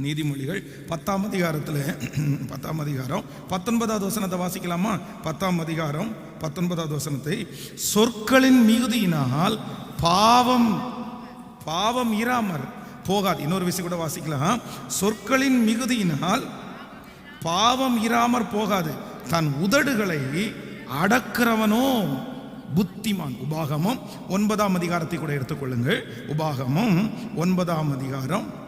நீதிமொழிகள் பத்தாம் அதிகாரத்தில் பத்தாம் அதிகாரம். பத்தொன்பதாவது வசனத்தை வாசிக்கலாமா? பத்தாம் அதிகாரம் பத்தொன்பதாவது வசனத்தை. சொற்களின் மிகுதியினால் பாவம் பாவம் இராமற் போகாது. இன்னொரு விஷயம் கூட வாசிக்கலாம். சொற்களின் மிகுதியினால் பாவம் இராமற் போகாது. தன் உதடுகளை அடக்கிறவனோ புத்திமான். உபாகமம் ஒன்பதாம் அதிகாரத்தை கூட எடுத்துக்கொள்ளுங்கள். உபாகமம் ஒன்பதாம் அதிகாரம்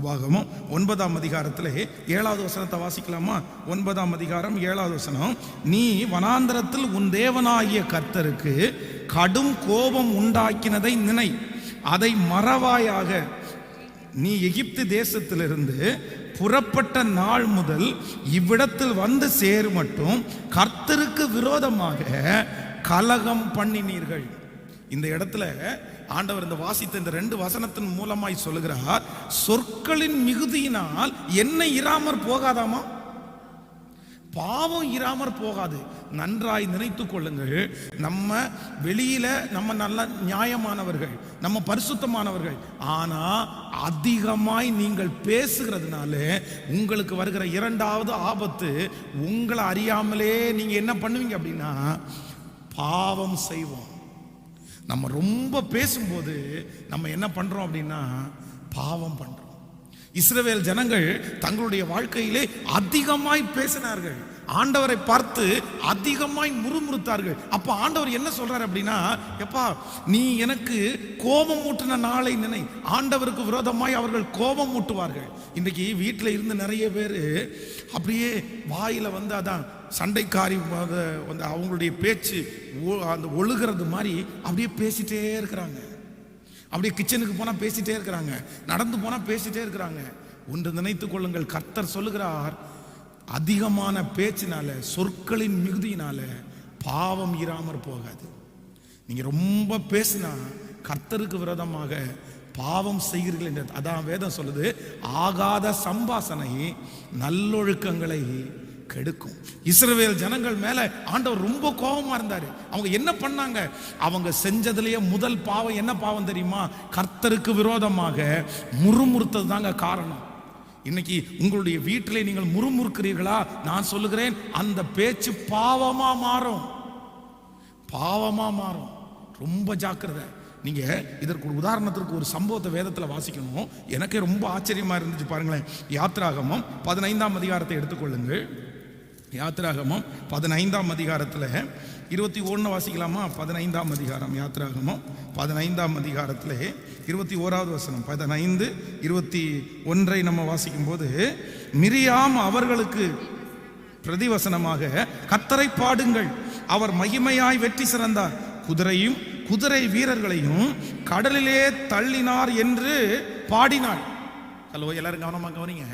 உபாகமம் ஒன்பதாம் அதிகாரத்தில் ஏழாவது வசனத்தை வாசிக்கலாமா? ஒன்பதாம் அதிகாரம் ஏழாவது வசனம். நீ வனாந்தரத்தில் உன் தேவனாகிய கர்த்தருக்கு கடும் கோபம் உண்டாக்கினதை நினை. அதை மறவாயாக. நீ எகிப்து தேசத்திலிருந்து புறப்பட்ட நாள் முதல் இவ்விடத்தில் வந்து சேரு மட்டும் கர்த்தருக்கு விரோதமாக கலகம் பண்ணினீர்கள். இந்த இடத்துல ஆண்டவர் இந்த வாசித்த இந்த ரெண்டு வசனத்தின் மூலமாய் சொல்லுகிறார் சொற்களின் மிகுதியினால் என்ன இராமற் போகாதாமா? பாவம் இராமற் போகாது. நன்றாய் நினைத்து கொள்ளுங்கள். நம்ம வெளியில நம்ம நல்ல நியாயமானவர்கள் நம்ம பரிசுத்தமானவர்கள் ஆனா அதிகமாய் நீங்கள் பேசுகிறதுனால உங்களுக்கு வருகிற இரண்டாவது ஆபத்து உங்களை அறியாமலே நீங்க என்ன பண்ணுவீங்க அப்படின்னா பாவம் செய்வோம். நம்ம ரொம்ப பேசும்போது நம்ம என்ன பண்றோம் அப்படின்னா பாவம் பண்றோம். இஸ்ரவேல் ஜனங்கள் தங்களுடைய வாழ்க்கையிலே அதிகமாய் பேசினார்கள். ஆண்டவரை பார்த்து அதிகமாய் முறுமுறுத்தார்கள். அப்ப ஆண்டவர் என்ன சொல்றாரு அப்படின்னா எப்பா நீ எனக்கு கோபம் ஊட்டின நாளை நினை. ஆண்டவருக்கு விரோதமாய் அவர்கள் கோபம் ஊட்டுவார்கள். இன்றைக்கு வீட்டில் இருந்து நிறைய பேர் அப்படியே வாயில வந்து அதான் சண்டைக்காரி வந்து அவங்களுடைய பேச்சு ஒ- அந்த ஒழுகிறது மாதிரி அப்படியே பேசிட்டே இருக்கிறாங்க. அப்படியே கிச்சனுக்கு போனால் பேசிட்டே இருக்கிறாங்க. நடந்து போனால் பேசிட்டே இருக்கிறாங்க. ஒன்று நினைத்து கொள்ளுங்கள். கர்த்தர் சொல்லுகிறார் அதிகமான பேச்சினால சொற்களின் மிகுதியினால பாவம் இராமற் போகாது. நீங்க ரொம்ப பேசினா கர்த்தருக்கு விரோதமாக பாவம் செய்கிறீர்கள் என்று அதான் வேதம் சொல்லுது. ஆகாத சம்பாசனை நல்லொழுக்கங்களை கெடுக்கும். இஸ்ரவேல் ஜனங்கள் மேல ஆண்டவர் ரொம்ப கோபமா இருந்தாரு. அவங்க என்ன பண்ணாங்க? அவங்க செஞ்சதுலயே முதல் பாவம் என்ன பாவம் தெரியுமா? கர்த்தருக்கு விரோதமாக முறுமுறுத்தது தாங்க காரணம். இன்னைக்கு உங்களுடைய வீட்டிலே நீங்கள் முறுமுறுக்கிறீர்களா? நான் சொல்லுகிறேன் அந்த பேச்சு பாவமா மாறும். பாவமா மாறும். ரொம்ப ஜாக்கிரதை. நீங்க இதற்கு ஒரு உதாரணத்திற்கு ஒரு சம்பவத்தை வேதத்துல வாசிக்கணும். எனக்கே ரொம்ப ஆச்சரியமா இருந்துச்சு பாருங்களேன். யாத்ராகமம் பதினைந்தாம் அதிகாரத்தை எடுத்துக்கொள்ளுங்கள். யாத்ராகமம் பதினைந்தாம் அதிகாரத்தில். இருபத்தி ஒன்று வாசிக்கலாமா? பதினைந்தாம் அதிகாரம் யாத்ராகமம் பதினைந்தாம் அதிகாரத்தில். இருபத்தி ஓராவது வசனம் பதினைந்து இருபத்தி ஒன்றை நம்ம வாசிக்கும்போது மிரியாம் அவர்களுக்கு பிரதிவசனமாக கத்தரை பாடுங்கள். அவர் மகிமையாய் வெற்றி சிறந்தார். குதிரையும் குதிரை வீரர்களையும் கடலிலே தள்ளினார் என்று பாடினாள். ஹலோ எல்லாரும் கவனமாக கவனிங்க.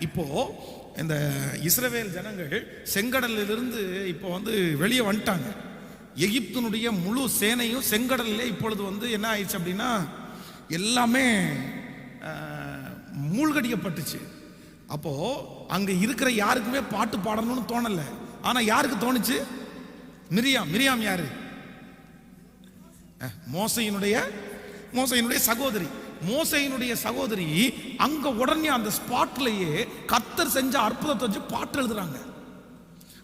இப்போ இந்த இஸ்ரவேல் ஜனங்கள் செங்கடலிலிருந்து இப்போ வந்து வெளியே வந்துட்டாங்க. எகிப்தினுடைய முழு சேனையும் செங்கடலிலே இப்பொழுது வந்து என்ன ஆயிடுச்சு அப்படின்னா எல்லாமே மூழ்கடிக்கப்பட்டுச்சு. அப்போ அங்க இருக்கிற யாருக்குமே பாட்டு பாடணும்னு தோணல. ஆனா யாருக்கு தோணுச்சு? மிரியாம் மிரியாம் யாரு? அஹ், மோசையினுடைய மோசையினுடைய சகோதரி. மோசையினுடைய சகோதரி அங்க உடனே அந்த ஸ்பாட்லயே கத்தர் செஞ்ச அற்புதத்தை வச்சு பாட்டு எழுதுறாங்க.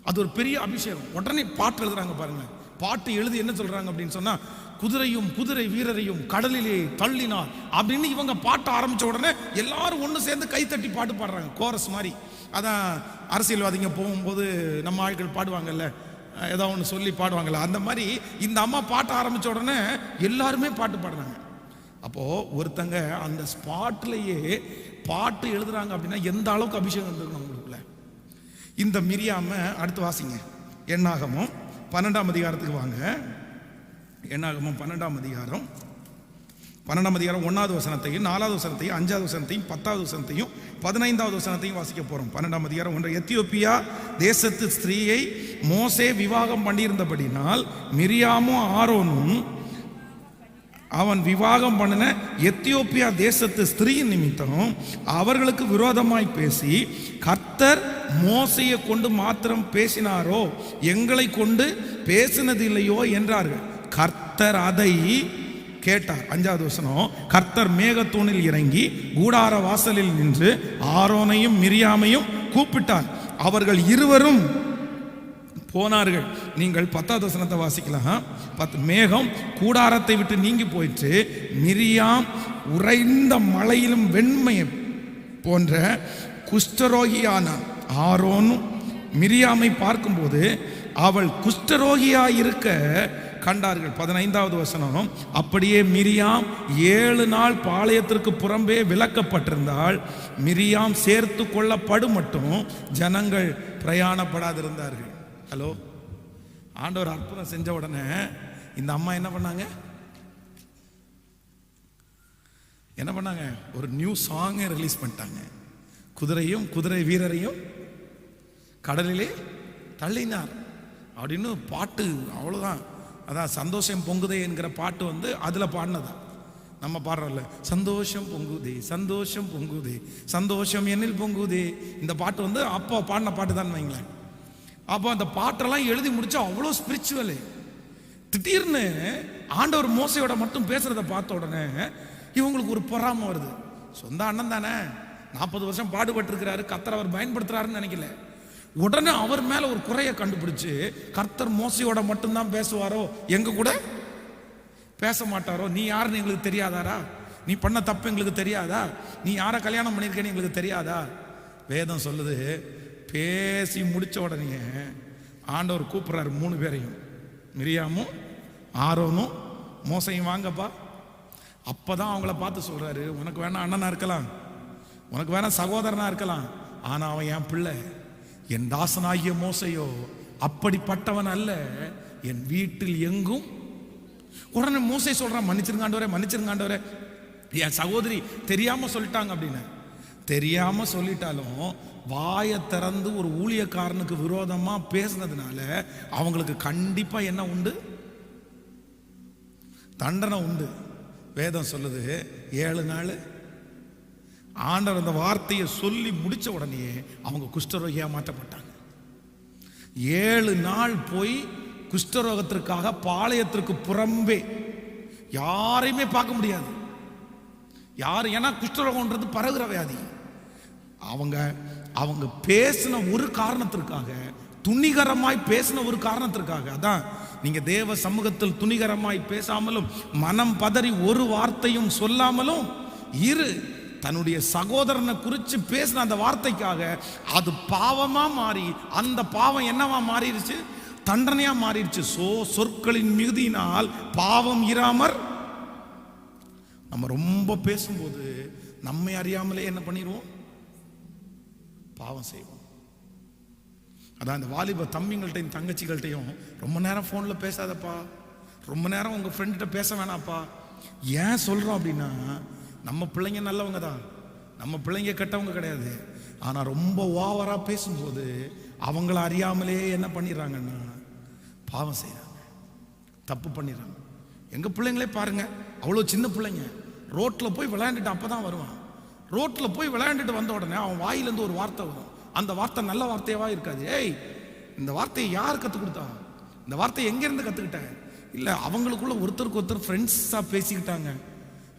அது ஒரு பெரிய அபிஷேகம். உடனே பாட்டு எழுதுறாங்க பாருங்க. பாட்டு எழுதி என்ன சொல்றாங்க அப்படின்னு சொன்னா குதிரையும் குதிரை வீரரையும் கடலிலே தள்ளினார் அப்படின்னு இவங்க பாட்ட ஆரம்பிச்ச உடனே எல்லாரும் ஒன்று சேர்ந்து கைத்தட்டி பாட்டு பாடுறாங்க. கோரஸ் மாதிரி. அதான் அரசியல்வாதிங்க போகும்போது நம்ம ஆட்கள் பாடுவாங்கல்ல. ஏதோ ஒன்று சொல்லி பாடுவாங்கல்ல. அந்த மாதிரி இந்த அம்மா பாட்ட ஆரம்பிச்ச உடனே எல்லாருமே பாட்டு பாடுறாங்க. அப்போது ஒருத்தங்க அந்த ஸ்பாட்லேயே பாட்டு எழுதுறாங்க அப்படின்னா எந்த அளவுக்கு அபிஷேகம் இருந்திருக்கும் அவங்களுக்குள்ள இந்த மிரியாம அடுத்து வாசிங்க. எண்ணாகமும் பன்னெண்டாம் அதிகாரத்துக்கு வாங்க. எண்ணாகமும் பன்னெண்டாம் அதிகாரம். பன்னெண்டாம் அதிகாரம் ஒன்றாவது வசனத்தையும் நாலாவது வசனத்தையும் அஞ்சாவது வசனத்தையும் பத்தாவது வசனத்தையும் பதினைந்தாவது வசனத்தையும் வாசிக்க போகிறோம் பன்னெண்டாம் அதிகாரம் ஒன்று எத்தியோப்பியா தேசத்து ஸ்திரீயை மோசே விவாகம் பண்ணியிருந்தபடினால் மிரியாமும் ஆரோனும் அவன் விவாகம் பண்ணின எத்தியோப்பியா தேசத்து ஸ்திரீயின் நிமித்தம் அவர்களுக்கு விரோதமாய் பேசி கர்த்தர் மோசையை கொண்டு மாத்திரம் பேசினாரோ எங்களை கொண்டு பேசினது இல்லையோ என்றார்கள். கர்த்தர் அதை கேட்டார். அஞ்சாவது வசனம் கர்த்தர் மேகத்தூணில் இறங்கி கூடார வாசலில் நின்று ஆரோனையும் மிரியாமையும் கூப்பிட்டார். அவர்கள் இருவரும் போனார்கள். நீங்கள் பத்தாவது வசனத்தை வாசிக்கலாம். பத் மேகம் கூடாரத்தை விட்டு நீங்கி போயிட்டு மிரியாம் உறைந்த மலையிலும் வெண்மை போன்ற குஷ்டரோகியான ஆரோனும் மிரியாமை பார்க்கும்போது அவள் குஷ்டரோகியா இருக்க கண்டார்கள். பதினைந்தாவது வசனம் அப்படியே மிரியாம் ஏழு நாள் பாளையத்திற்கு புறம்பே விளக்கப்பட்டிருந்தால் மிரியாம் சேர்த்து கொள்ளப்படும் மட்டும் ஜனங்கள் பிரயாணப்படாதிருந்தார்கள். ஹலோ. ஆண்டவர் அற்புதம் செஞ்ச உடனே இந்த அம்மா என்ன பண்ணாங்க? என்ன பண்ணாங்க? ஒரு நியூ சாங்கை ரிலீஸ் பண்ணிட்டாங்க. குதிரையும் குதிரை வீரரையும் கடலிலே தள்ளினார். அப்படின்னு பாட்டு அவ்வளோதான் அதான் சந்தோஷம் பொங்குதே என்கிற பாட்டு வந்து அதில் பாடினதா? நம்ம பாடுறோம்ல சந்தோஷம் பொங்குதே சந்தோஷம் பொங்குதே சந்தோஷம் என்னில் பொங்குதே. இந்த பாட்டு வந்து அப்போ பாடின பாட்டு தான் வைங்களேன். அப்போ அந்த பாட்டெல்லாம் எழுதி முடிச்சா அவ்வளோ ஸ்பிரிச்சுவலு திடீர்னு ஆண்டவர் மோசையோட மட்டும் பேசுறத பார்த்த உடனே இவங்களுக்கு ஒரு பொறாமை வருது. சொந்த அண்ணன் தானே. நாற்பது வருஷம் பாடுபட்டிருக்கிறாரு. கத்தர் அவர் பயன்படுத்துறாருன்னு நினைக்கல. உடனே அவர் மேல ஒரு குறையை கண்டுபிடிச்சு கர்த்தர் மோசையோட மட்டும்தான் பேசுவாரோ? எங்க கூட? பேச மாட்டாரோ? நீ யாருன்னு எங்களுக்கு தெரியாதாரா நீ பண்ண தப்பு எங்களுக்கு தெரியாதா? நீ யாரை கல்யாணம் பண்ணியிருக்கேன்னு எங்களுக்கு தெரியாதா? வேதம் சொல்லுது பேசி முடித்த உடனே ஆண்டவர் கூப்பிட்றாரு மூணு பேரையும். மிரியாமும் ஆரோனும் மோசையும் வாங்கப்பா. அப்போ தான் அவங்கள பார்த்து சொல்கிறாரு உனக்கு வேணா அண்ணனாக இருக்கலாம். உனக்கு வேணா சகோதரனா இருக்கலாம். ஆனால் அவன் என் பிள்ளை. என் தாசனாகிய மோசையோ அப்படிப்பட்டவன் அல்ல. என் வீட்டில் எங்கும் உடனே மோசை சொல்கிறான் மன்னிச்சிருங்காண்டவரே மன்னிச்சிருங்காண்டவரே என் சகோதரி தெரியாமல் சொல்லிட்டாங்க அப்படின்னு. தெரியாம சொல்லிட்டாலும் வாயை திறந்து ஒரு ஊழியக்காரனுக்கு விரோதமா பேசுனதுனால அவங்களுக்கு கண்டிப்பா என்ன உண்டு? தண்டனை உண்டு. வேதம் சொல்லுது ஏழு நாள். ஆண்டவர் அந்த வார்த்தையை சொல்லி முடிச்ச உடனே அவங்க குஷ்டரோகியா மாற்றப்பட்டாங்க. ஏழு நாள் போய் குஷ்டரோகத்திற்காக பாளையத்திற்கு புறம்பே. யாரையுமே பார்க்க முடியாது. யார் ஏன்னா குஷ்டரோகம்ன்றது பரகுற வியாதி. அவங்க அவங்க பேசின ஒரு காரணத்திற்காக துணிகரமாய் பேசின ஒரு காரணத்திற்காக அதான் நீங்க தேவ சமூகத்தில் துணிகரமாய் பேசாமலும் மனம் பதறி ஒரு வார்த்தையும் சொல்லாமலும் இரு தன்னுடைய சகோதரனை குறித்து பேசின அந்த வார்த்தைக்காக அது பாவமா மாறி அந்த பாவம் என்னவா மாறிடுச்சு? தண்டனையா மாறிடுச்சு. சோ சொற்களின் மிகுதியினால் பாவம் இராமற். நம்ம ரொம்ப பேசும்போது நம்மை அறியாமலே என்ன பண்ணிடுவோம்? பாவம் செய்வோம். அதான் இந்த வாலிப தம்பிங்கள்ட்டையும் தங்கச்சிகள்கிட்டையும் ரொம்ப நேரம் ஃபோனில் பேசாதப்பா. ரொம்ப நேரம் உங்கள் ஃப்ரெண்ட்கிட்ட பேச வேணாப்பா. ஏன் சொல்கிறோம் அப்படின்னா நம்ம பிள்ளைங்க நல்லவங்க தான். நம்ம பிள்ளைங்க கெட்டவங்க கிடையாது. ஆனால் ரொம்ப ஓவராக பேசும்போது அவங்கள அறியாமலே என்ன பண்ணிடுறாங்கன்னா பாவம் செய்கிறாங்க தப்பு பண்ணிடுறாங்க. எங்கள் பிள்ளைங்களே பாருங்கள் அவ்வளோ சின்ன பிள்ளைங்க. ரோட்டில் போய் விளையாண்டுட்டு அப்போ தான் வருவான். ரோட்டில் போய் விளையாண்டுட்டு வந்த உடனே அவன் வாயிலேருந்து ஒரு வார்த்தை வரும். அந்த வார்த்தை நல்ல வார்த்தையாவா இருக்காது. ஏய் இந்த வார்த்தையை யார் கற்றுக் கொடுத்தா? இந்த வார்த்தையை எங்கேருந்து கற்றுக்கிட்ட இல்லை அவங்களுக்குள்ள ஒருத்தருக்கு ஒருத்தர் ஃப்ரெண்ட்ஸாக பேசிக்கிட்டாங்க.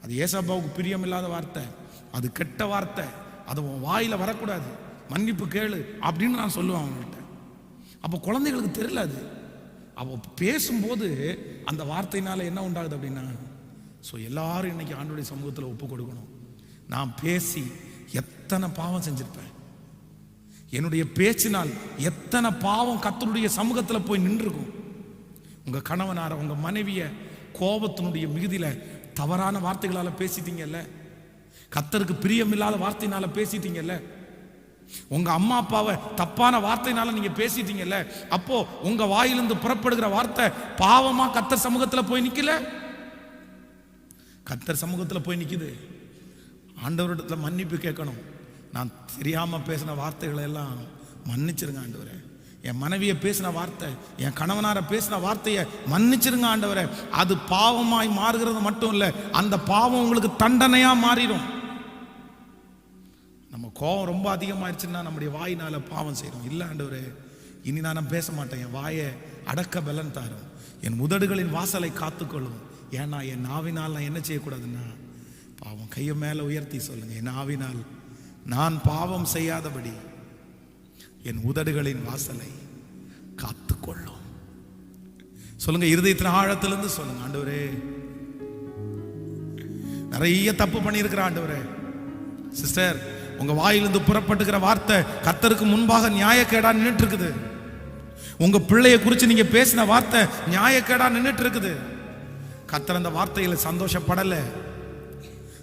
அது ஏசாப்பாவுக்கு பிரியமில்லாத வார்த்தை. அது கெட்ட வார்த்தை. அது உன் வாயில் வரக்கூடாது. மன்னிப்பு கேளு அப்படின்னு நான் சொல்லுவேன் அவங்கள்ட்ட. அப்போ குழந்தைகளுக்கு தெரியல அது. அவள் பேசும்போது அந்த வார்த்தையினால் என்ன உண்டாகுது அப்படின்னா ஸோ எல்லாரும் இன்னைக்கு ஆண்டுடைய சமூகத்தில் ஒப்பு கொடுக்கணும். நான் பேசி எத்தனை பாவம் செஞ்சிருப்பேன்? என்னுடைய பேச்சினால் எத்தனை பாவம் கத்தருடைய சமூகத்தில் போய் நின்றுருக்கும் உங்கள் கணவனார உங்கள் மனைவிய கோபத்தினுடைய மிகுதியில் தவறான வார்த்தைகளால் பேசிட்டீங்கல்ல? கத்தருக்கு பிரியமில்லாத வார்த்தையினால பேசிட்டீங்கல்ல? உங்க அம்மா அப்பாவை தப்பான வார்த்தையினால நீங்க பேசிட்டீங்கல்ல? அப்போ உங்க வாயிலிருந்து புறப்படுகிற வார்த்தை பாவமா கத்தர் சமூகத்துல போய் நிக்கல? கத்தர் சமூகத்துல போய் நிக்குது. ஆண்டவரிடத்தில் மன்னிப்பு கேட்கணும். நான் தெரியாமல் பேசின வார்த்தைகளை எல்லாம் மன்னிச்சிருங்க ஆண்டவரே. என் மனைவியை பேசின வார்த்தை என் கணவனார பேசின வார்த்தையை மன்னிச்சிருங்க ஆண்டவரே. அது பாவமாய் மாறுகிறது மட்டும் இல்லை அந்த பாவம் உங்களுக்கு தண்டனையாக மாறிடும். நம்ம கோபம் ரொம்ப அதிகமாயிருச்சுன்னா நம்முடைய வாயினால் பாவம் செய்கிறோம் இல்லை ஆண்டவரே இனி நான் பேச மாட்டேன். என் வாயை அடக்க பலன் தாரும். என் உதடுகளின் வாசலை காத்துக்கொள்ளும். ஏன்னா என் நாவினால் நான் என்ன செய்யக்கூடாதுன்னா பாவம். கையை மேலே உயர்த்தி சொல்லுங்க. என் ஆவினால் நான் பாவம் செய்யாதபடி என் உதடுகளின் வாசலை காத்துக்கொள்ளும். சொல்லுங்க இருதயத்தின் ஆழத்திலிருந்து சொல்லுங்க ஆண்டவரே. நிறைய தப்பு பண்ணியிருக்கிற ஆண்டவரே. சிஸ்டர் உங்க வாயிலிருந்து புறப்பட்டுக்கிற வார்த்தை கத்தருக்கு முன்பாக நியாயக்கேடா நின்றுட்டு இருக்குது உங்க பிள்ளைய குறித்து நீங்க பேசின வார்த்தை நியாயக்கேடா நின்றுட்டு இருக்குது கத்தர் அந்த வார்த்தையில சந்தோஷப்படலை.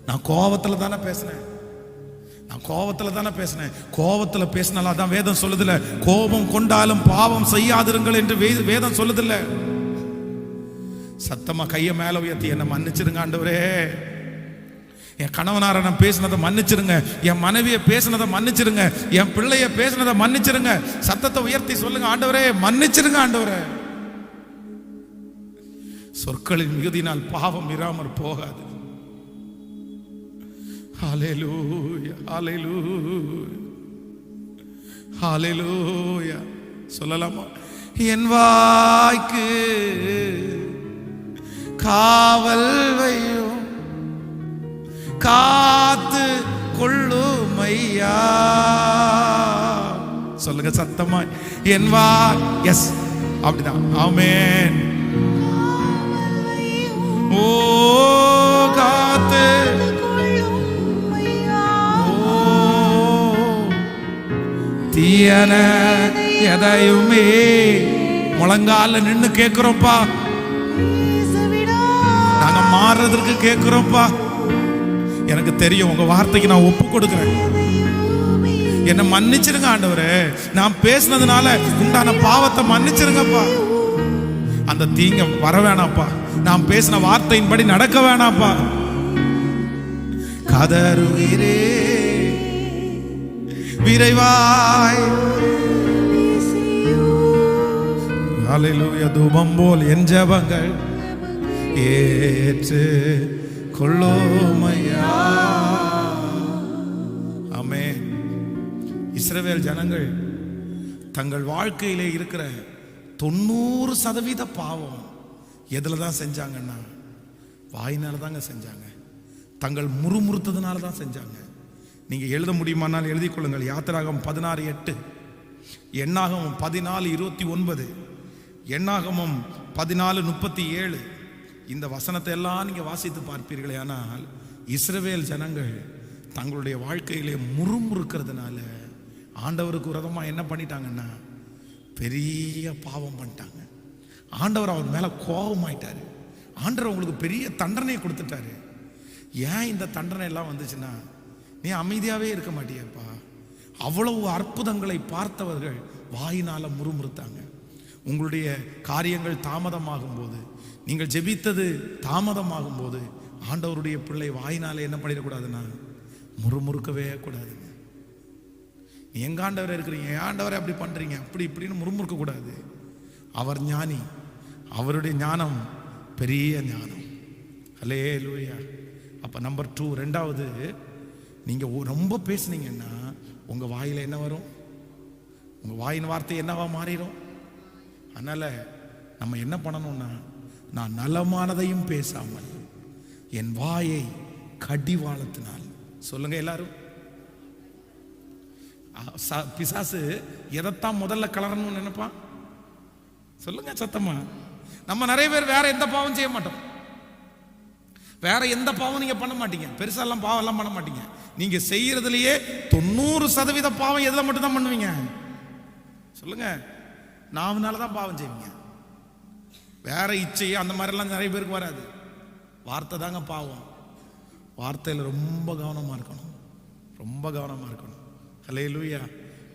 நான் கோபத்தில் தானே பேசினேன். நான் கோபத்தில் தானே பேசினேன். கோபத்தில் பேசினால அதான் வேதம் சொல்லுதில்ல கோபம் கொண்டாலும் பாவம் செய்யாதிருங்கள் என்று வே- வேதம் சொல்லுதில்ல சத்தமாக கையை மேலே உயர்த்தி என்னை மன்னிச்சிருங்க ஆண்டவரே. என் கணவனார நான் பேசினதை மன்னிச்சிருங்க. என் மனைவியை பேசினதை மன்னிச்சிருங்க. என் பிள்ளைய பேசினதை மன்னிச்சிருங்க. சத்தத்தை உயர்த்தி சொல்லுங்க ஆண்டவரே மன்னிச்சிருங்க ஆண்டவரே. சொற்களின் மிகுதினால் பாவம் இராமற் போகாது. ஹalleluya ஹalleluya ஹalleluya சொல்லலாமா என் வாய்க்கு காவல் வையும் காத்து கொள்ளுமையா சொல்லுங்க சத்தமா என் வா எஸ் அப்படிதான் ஆமென் ஓ தீயன எதையுமே முழங்கால நின்னு கேக்குறோம்ப்பா. நாங்க மாறுறதுக்கு கேக்குறோம்ப்பா. எனக்கு தெரியும் உங்க வார்த்தைக்கு நான் ஒப்பு கொடுக்குறேன். என்ன மன்னிச்சிருங்க ஆண்டவரே. நான் பேசினதுனால உண்டான பாவத்தை மன்னிச்சிருங்கப்பா. அந்த தீங்க வர வேணாப்பா நான் பேசின வார்த்தையின்படி நடக்க வேணாப்பா கதறுகிறே விரைவாய். ஹalleluya தூபம் போல் என் ஜபங்கள் ஏற்று கொள்ளோமையா. அமே இஸ்ரவேல் ஜனங்கள் தங்கள் வாழ்க்கையிலே இருக்கிற தொண்ணூறு சதவீத பாவம் எதில் தான் செஞ்சாங்கன்னா வாயினால தாங்க செஞ்சாங்க. தங்கள் முறுமுறுத்ததுனால தான் செஞ்சாங்க. நீங்கள் எழுத முடியுமானால் எழுதிக் கொள்ளுங்கள். யாத்திராகம் பதினாறு எட்டு. எண்ணாகமும் பதினாலு இருபத்தி ஒன்பது. எண்ணாகமும் பதினாலு முப்பத்தி ஏழு. இந்த வசனத்தை எல்லாம் நீங்கள் வாசித்து பார்ப்பீர்களே ஆனால் இஸ்ரவேல் ஜனங்கள் தங்களுடைய வாழ்க்கையிலே முறுமுறுக்கிறதுனால ஆண்டவருக்கு விரதமாக என்ன பண்ணிட்டாங்கன்னா பெரிய பாவம் பண்ணிட்டாங்க. ஆண்டவர் அவர் மேலே கோபமாயிட்டார். ஆண்டவர் உங்களுக்கு பெரிய தண்டனையை கொடுத்துட்டாரு. ஏன் இந்த தண்டனை எல்லாம் வந்துச்சுன்னா நீ அமைதியாகவே இருக்க மாட்டியப்பா. அவ்வளவு அற்புதங்களை பார்த்தவர்கள் வாயினால் முறுமுறுத்தாங்க. உங்களுடைய காரியங்கள் தாமதமாகும் போது நீங்கள் ஜெபித்தது தாமதமாகும் போது ஆண்டவருடைய பிள்ளை வாயினால் என்ன பண்ணிடக்கூடாதுன்னா முறுமுறுக்கவே கூடாதுங்க. நீ எங்க இருக்கிறீங்க? ஏன் ஆண்டவரை அப்படி பண்ணுறீங்க அப்படி இப்படின்னு முறுமுறுக்க கூடாது. அவர் ஞானி. அவருடைய ஞானம் பெரிய ஞானம். அலே லூயா அப்போ நம்பர் டூ ரெண்டாவது நீங்கள் ரொம்ப பேசுனீங்கன்னா உங்கள் வாயில் என்ன வரும்? உங்கள் வாயின் வார்த்தை என்னவா மாறிடும்? அதனால் நம்ம என்ன பண்ணணும்னா நான் நலமானதையும் பேசாமல் என் வாயை கடிவாளத்தினால் சொல்லுங்க எல்லாரும். பிசாசு எதைத்தான் முதல்ல கலரணும்னு நினைப்பான்? சொல்லுங்க சத்தமா. நம்ம நிறைய பேர் வேற எந்த பாவம் செய்ய மாட்டோம். வேற எந்த பாவம் நீங்க பண்ண மாட்டீங்க. பெருசாலாம் பாவம் எல்லாம் பண்ண மாட்டீங்க. நீங்க செய்யறதுலயே தொண்ணூறு சதவீத பாவம் எதுல மட்டும் தான் பண்ணுவீங்க? சொல்லுங்க. நாவனால தான் பாவம் செய்வீங்க. வேற இச்சை அந்த மாதிரிலாம் நிறைய பேருக்கு வராது. வார்த்தை தாங்க பாவம். வார்த்தையில் ரொம்ப கவனமாக இருக்கணும். ரொம்ப கவனமாக இருக்கணும். ஹலே லூயா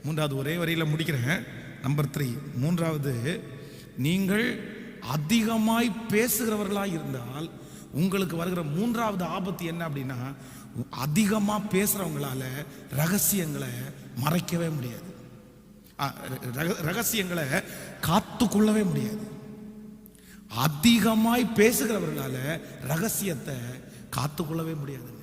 மூன்றாவது ஒரே வரியில் முடிக்கிறேன். நம்பர் த்ரீ மூன்றாவது நீங்கள் அதிகமாய் பேசுகிறவர்களாக இருந்தால் உங்களுக்கு வருகிற மூன்றாவது ஆபத்து என்ன அப்படின்னா அதிகமாக பேசுகிறவங்களால ரகசியங்களை மறைக்கவே முடியாது. ரகசியங்களை காத்துக்கொள்ளவே முடியாது. அதிகமாய் பேசுகிறவர்களால ரகசியத்தை காத்துக்கொள்ளவே முடியாது.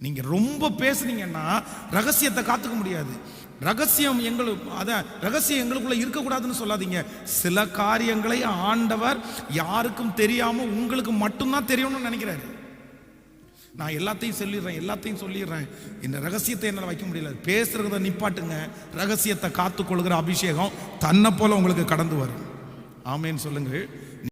நீங்க ரொம்ப பேசுனீங்கன்னா ரகசியத்தை காத்துக்க முடியாது. ரகசியம் எங்களுக்கு அதான் ரகசியம் எங்களுக்குள்ள இருக்கக்கூடாதுன்னு சொல்லாதீங்க. சில காரியங்களை ஆண்டவர் யாருக்கும் தெரியாம உங்களுக்கு மட்டும்தான் தெரியணும்னு நினைக்கிறாரு. நான் எல்லாத்தையும் சொல்லிடுறேன் எல்லாத்தையும் சொல்லிடுறேன். இந்த ரகசியத்தை என்னால் வைக்க முடியல. பேசுறத நிப்பாட்டுங்க. ரகசியத்தை காத்துக்கொள்கிற அபிஷேகம் தன்னை போல உங்களுக்கு கடந்து வரும். ஆமேன்னு சொல்லுங்கள்.